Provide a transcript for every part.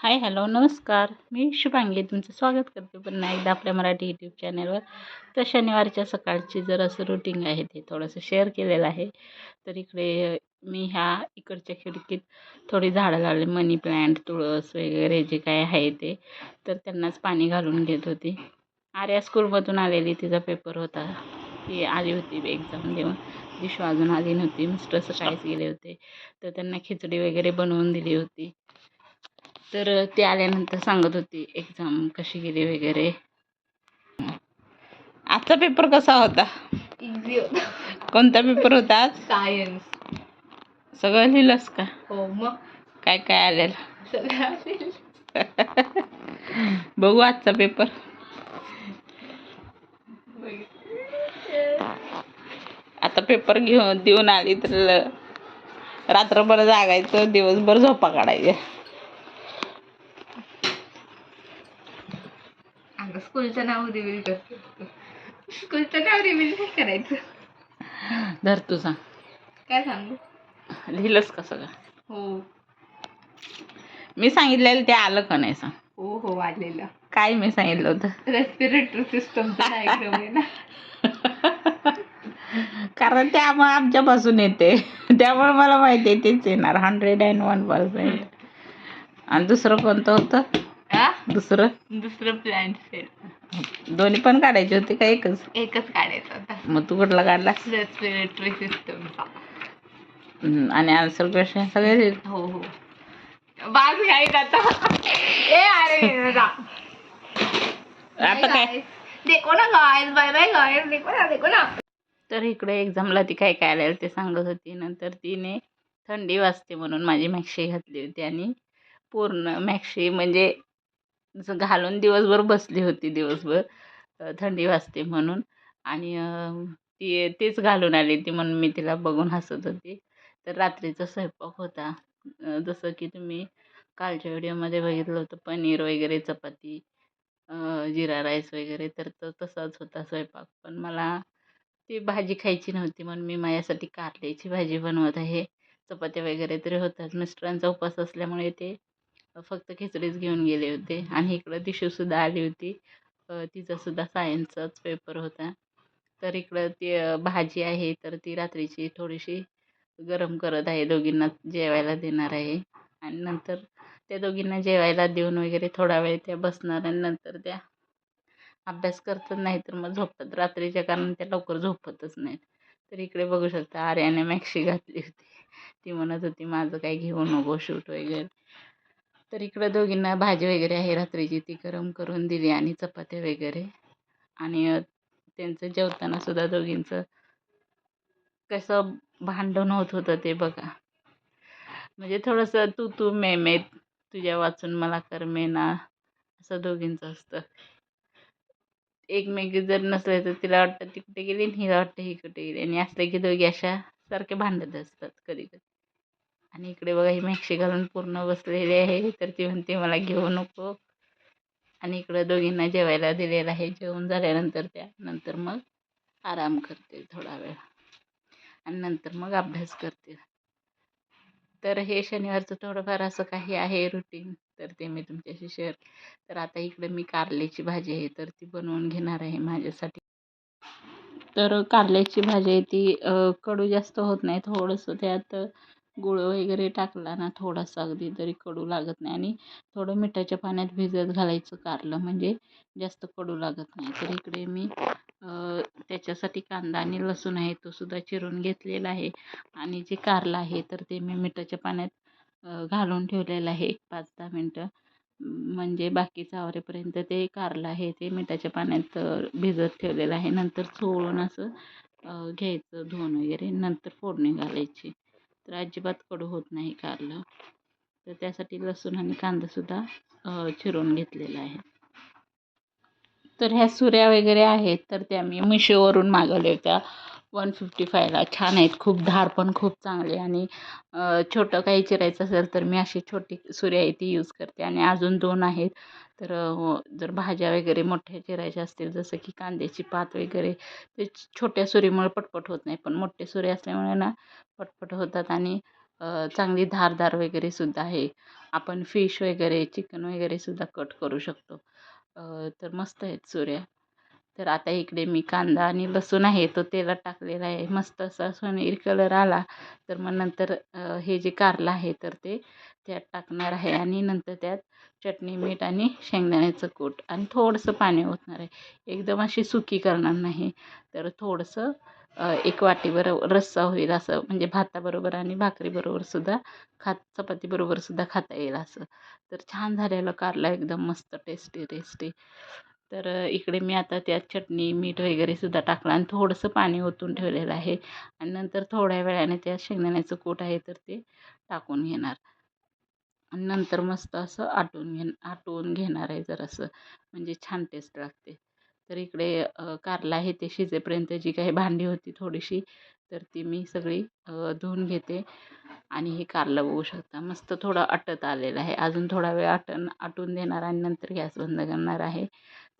Hi hello नमस्कार. मी शुभांगी. तुमचं स्वागत करते पुन्हा एकदा आपल्या मराठी यूट्यूब चॅनलवर तर शनिवारच्या सकाळची जर असं रुटीन आहे ते थोडंसं शेअर केलेलं आहे. तर इकडे मी ह्या इकडच्या खिडकीत थोडी झाडं लावले. मनी प्लॅन्ट तुळस वगैरे जे काय आहे ते. तर त्यांनाच पाणी घालून घेत होती. आर्या स्कूलमधून आलेली. तिचा पेपर होता. ती आली होती एक्झाम देऊन. दिशू अजून आली नव्हती. मिस्टर सकाळीच गेले होते. तर त्यांना खिचडी वगैरे बनवून दिली होती. तर ते आल्यानंतर सांगत होती एक्झाम कशी गेली वगैरे? आजचा पेपर कसा होता? इझी होता. कोणता पेपर होता आज? सायन्स सगळं लिहिलंस का? हो मग? काय काय आलेलं? सगळं बघू आजचा पेपर. आता पेपर घेऊन देऊन आली तर रात्रभर जागायचं दिवसभर झोपा काढायच्या. स्कूलचं नाव रिव्हील करते स्कूलचं नाव रिव्हील नाही करायचं. धर तू सांग काय सांगू? लिहिलंस का सगळं? हो. मी सांगितलेलं ते आलं का नाही सांग. हो हो वाढलेलं काय मी सांगितलं होतं? रेस्पिरेटरी सिस्टमचा डायग्राम आहे ना. कारण ते आम आमच्यापासून येते. त्यामुळे मला माहिती आहे तेच येणार. हंड्रेड अँड वन पर्सेंट आणि दुसरं कोणतं होतं? दुसरं? दुसरं प्लॅन सेट दोन्ही पण काढायचे होते का एकच? एकच काढायचं होता. मग तू कुठला काढला? रेस्पिरेटरी सिस्टमचा हम्म, आणि आन्सर क्वेश्चन सगळे. हो हो. बाग आहे आता. ए अरे जा. आता काय? देखो ना गाइस बाय बाय गाइस देखो ना देखो ना. तर इकडे एक्झामला ती काय काय आलेलं ते सांगत होती. नंतर तिने थंडी वाजते म्हणून माझी मॅक्शी घातली होती आणि पूर्ण मॅक्शी म्हणजे घालून दिवसभर बसली होती दिवसभर थंडी वाजते म्हणून. आणि ती तीच घालून आली ती म्हणून मी तिला बघून हसत होती. तर रात्रीचा स्वयंपाक होता. जसं की तुम्ही कालच्या व्हिडिओमध्ये बघितलं होतं पनीर वगैरे चपाती जिरा राईस वगैरे तर तो तसाच होता स्वयंपाक. पण मला ती भाजी खायची नव्हती म्हणून मी माझ्यासाठी कारल्याची भाजी बनवत आहे. चपात्या वगैरे तरी होतात. मिस्टरांचा उपवास असल्यामुळे ते फक्त खिचडीच घेऊन गेले होते. आणि इकडं दिशूसुद्धा आली होती. तिचासुद्धा सायन्सचाच पेपर होता. तर इकडं ती भाजी आहे तर ती रात्रीची थोडीशी गरम करत आहे. दोघींना जेवायला देणार आहे. आणि नंतर त्या दोघींना जेवायला देऊन वगैरे थोडा वेळ त्या बसणार आणि नंतर त्या अभ्यास करतात. नाही तर मग झोपतात. रात्रीच्या कारण त्या लवकर झोपतच नाहीत. तर इकडे बघू शकता आर्याने मॅक्सी घातली होती. ती म्हणत होती माझं काही घेऊ नको शूट वगैरे. तर इकडं दोघींना भाजी वगैरे आहे रात्रीची ती गरम करून दिली आणि चपात्या वगैरे. आणि त्यांचं जेवताना सुद्धा दोघींचं कसं भांडण होत होतं ते बघा. म्हणजे थोडंसं तू तू मे मे तुझ्या वाचून मला करमेना असं दोघींचं असतं. एकमेकी जर नसले तर तिला वाटतं ती कुठे गेली आणि हिला वाटतं ही कुठे गेली. आणि असले की दोघी अशा सारखे भांडत असतात कधी कधी आणि इकडे बघा ही मॅक्शी घालून पूर्ण बसलेली आहे. तर ती म्हणते मला घेऊ नको. आणि इकडं दोघींना जेवायला दिलेलं आहे. जेवण झाल्यानंतर त्या नंतर मग आराम करते थोडा वेळ. आणि नंतर मग अभ्यास करते. तर हे शनिवारचं थोडंफार असं काही आहे रुटीन तर ते मी तुमच्याशी शेअर तर आता इकडे मी कारल्याची भाजी आहे तर ती बनवून घेणार आहे माझ्यासाठी. तर कारल्याची भाजी आहे ती कडू जास्त होत नाही. थोडंसं त्यात गुळ वगैरे टाकला ना थोडासा अगदी तरी कडू लागत नाही आणि थोडं मिठाच्या पाण्यात भिजत घालायचं कारलं म्हणजे जास्त कडू लागत नाही. तर इकडे मी त्याच्यासाठी कांदा आणि लसूण आहे तो सुद्धा चिरून घेतलेला आहे आणि जे कारलं आहे तर ते मी मिठाच्या पाण्यात घालून ठेवलेलं आहे एक पाच दहा मिनटं. म्हणजे बाकीचं आवरेपर्यंत ते कारलं आहे ते मिठाच्या पाण्यात भिजत ठेवलेलं आहे. नंतर चोळून असं घ्यायचं धुवून वगैरे. नंतर फोडणी घालायची. तर अजिबात कडू होत नाही कारलं. तर त्यासाठी लसूण आणि कांदासुद्धा चिरून घेतलेला आहे. तर ह्या सुऱ्या वगैरे आहेत तर त्या मी मिशोवरून मागवल्या होत्या. वन फिफ्टी फायला छान आहेत. खूप धार पण खूप चांगली आणि छोटं काही चिरायचं असेल तर मी अशी छोटी सुऱ्या आहे ती यूज करते. आणि अजून दोन आहेत. तर हो, जर भाज्या वगैरे मोठ्या चिरायच्या असतील जसं की कांद्याची पात वगैरे ते छोट्या सुरीमुळे पटपट होत नाही. पण मोठे सुरे असल्यामुळे ना पटपट होतात आणि चांगली धारदार वगैरे सुद्धा आहे. आपण फिश वगैरे चिकन वगैरे सुद्धा कट करू शकतो. तर मस्त आहेत सुऱ्या. तर आता इकडे मी कांदा आणि लसूण आहे तो तेलात टाकलेला आहे. मस्त असा सोनेरी कलर आला. तर मग नंतर हे जे कारलं आहे तर ते त्यात टाकणार आहे. आणि नंतर त्यात चटणी मीठ आणि शेंगदाण्याचं कूट आणि थोडंसं पाणी ओतणार आहे. एकदम अशी सुकी करणार नाही. तर थोडंसं एक वाटीभर रस्सा होईल असं. म्हणजे भाताबरोबर आणि भाकरीबरोबर सुद्धा खात चपातीबरोबर सुद्धा खाता येईल असं. तर छान झालेलं कारलं. एकदम मस्त टेस्टी टेस्टी. तर इकडे मी आता त्यात चटणी मीठ वगैरेसुद्धा टाकलं आणि थोडंसं पाणी ओतून ठेवलेलं आहे आणि नंतर थोड्या वेळाने त्यात शेंगदाण्याचं कूट आहे तर ते टाकून घेणार. आणि नंतर मस्त असं आटून घे आटवून घेणार आहे जरासं म्हणजे छान टेस्ट लागते. तर इकडे कारलं आहे ते शिजेपर्यंत जी काही भांडी होती थोडीशी तर ती मी सगळी धुवून घेते. आणि हे कारलं बघू शकता मस्त थोडं आटत आलेलं आहे. अजून थोडा वेळ आटण आटून देणार आणि नंतर गॅस बंद करणार आहे.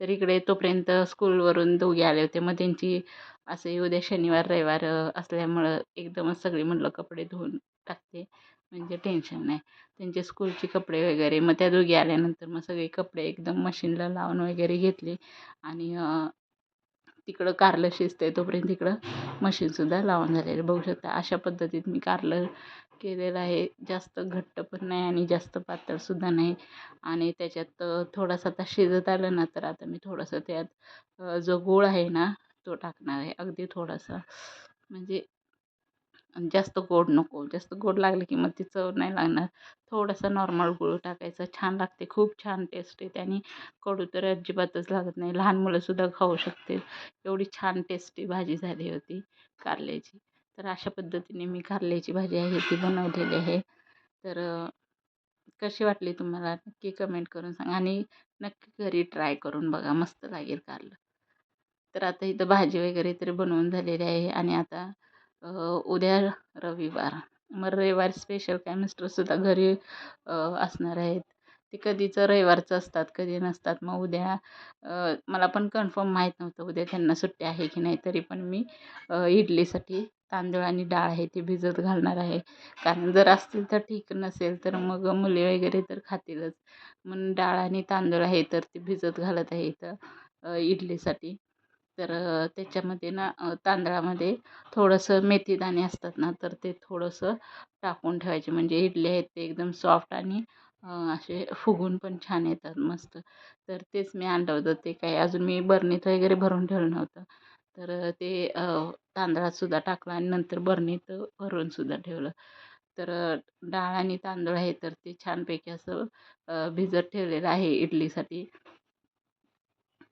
तर इकडे तोपर्यंत स्कूलवरून दोघे आले होते. मग त्यांची असं उद्या शनिवार रविवार असल्यामुळं एकदमच सगळी म्हटलं कपडे धुवून टाकते. म्हणजे टेन्शन नाही. त्यांचे स्कूलचे कपडे वगैरे मग त्या दोघी आल्यानंतर मग सगळे कपडे एकदम मशीनला लावून वगैरे घेतले. आणि तिकडं कारलं आहे तोपर्यंत तिकडं मशीनसुद्धा लावून झालेलं. बघू शकता अशा पद्धतीत मी कारलं केलेलं आहे. जास्त घट्ट पण नाही आणि जास्त पातळसुद्धा नाही. आणि त्याच्यात थोडासा आता शिजत आलं ना तर आता मी थोडंसं त्यात जो गूळ आहे ना तो टाकणार आहे. अगदी थोडासा. म्हणजे जास्त गोड नको. जास्त गोड लागलं की मग ती चव नाही लागणार. थोडासा नॉर्मल गूळ टाकायचा. छान लागते. खूप छान टेस्ट येते आणि कडू तर अजिबातच लागत नाही. लहान मुलंसुद्धा खाऊ शकते एवढी छान टेस्टी भाजी झाली होती कारल्याची. तर अशा पद्धतीने मी कारल्याची भाजी आहे ती बनवलेली आहे. तर कशी वाटली तुम्हाला? नक्की कमेंट करून सांगा आणि नक्की घरी ट्राय करून बघा मस्त लागेल कारलं. तर आता इथं भाजी वगैरे तरी बनवून झालेली आहे आणि आता उद्या रविवार. मग रविवार स्पेशल काय मिस्टरसुद्धा घरी असणार आहेत. ते कधीचं रविवारचं असतात कधी नसतात. मग उद्या मला पण कन्फर्म माहीत नव्हतं उद्या त्यांना सुट्टी आहे की नाही तरी पण मी इडलीसाठी तांदूळ आणि डाळ आहे ती भिजत घालणार आहे. कारण जर असतील तर ठीक नसेल तर मग मुली वगैरे तर खातीलच. म्हणून डाळ आणि तांदूळ आहे तर ती भिजत घालत आहे इथं इडलीसाठी. तर त्याच्यामध्ये ना तांदळामध्ये थोडंसं मेथीदाणे असतात ना तर ते थोडंसं टाकून ठेवायचे. म्हणजे इडली आहेत ते एकदम सॉफ्ट आणि असे फुगून पण छान येतात मस्त. तर तेच मी आणलं होतं. ते काय अजून मी बरणीत वगैरे भरून ठेवलं नव्हतं. तर ते तांदळातसुद्धा टाकलं आणि नंतर बरणीत भरूनसुद्धा ठेवलं. तर डाळ आणि तांदूळ आहे तर ते छानपैकी असं भिजत ठेवलेलं आहे इडलीसाठी.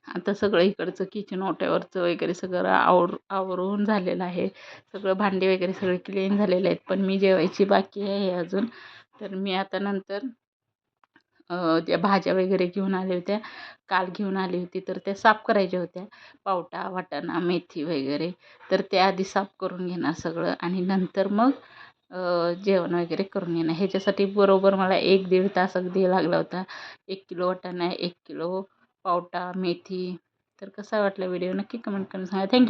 आता सगळं इकडचं किचन ओट्यावरचं वगैरे सगळं आवर आवरून झालेलं आहे. सगळं भांडी वगैरे सगळे क्लीन झालेले आहेत. पण मी जेवायची बाकी आहे अजून. तर मी आता नंतर त्या भाज्या वगैरे घेऊन आल्या होत्या. काल घेऊन आली होती तर त्या साफ करायच्या होत्या. पावटा वाटाणा मेथी वगैरे. तर त्या आधी साफ करून घेणार सगळं आणि नंतर मग जेवण वगैरे करून घेणं ह्याच्यासाठी बरोबर मला एक दीड तास अगदी लागला होता. एक किलो वाटाणा एक किलो पावटा मेथी. तर कसा वाटला व्हिडिओ? नक्की कमेंट करून सांगा. थँक्यू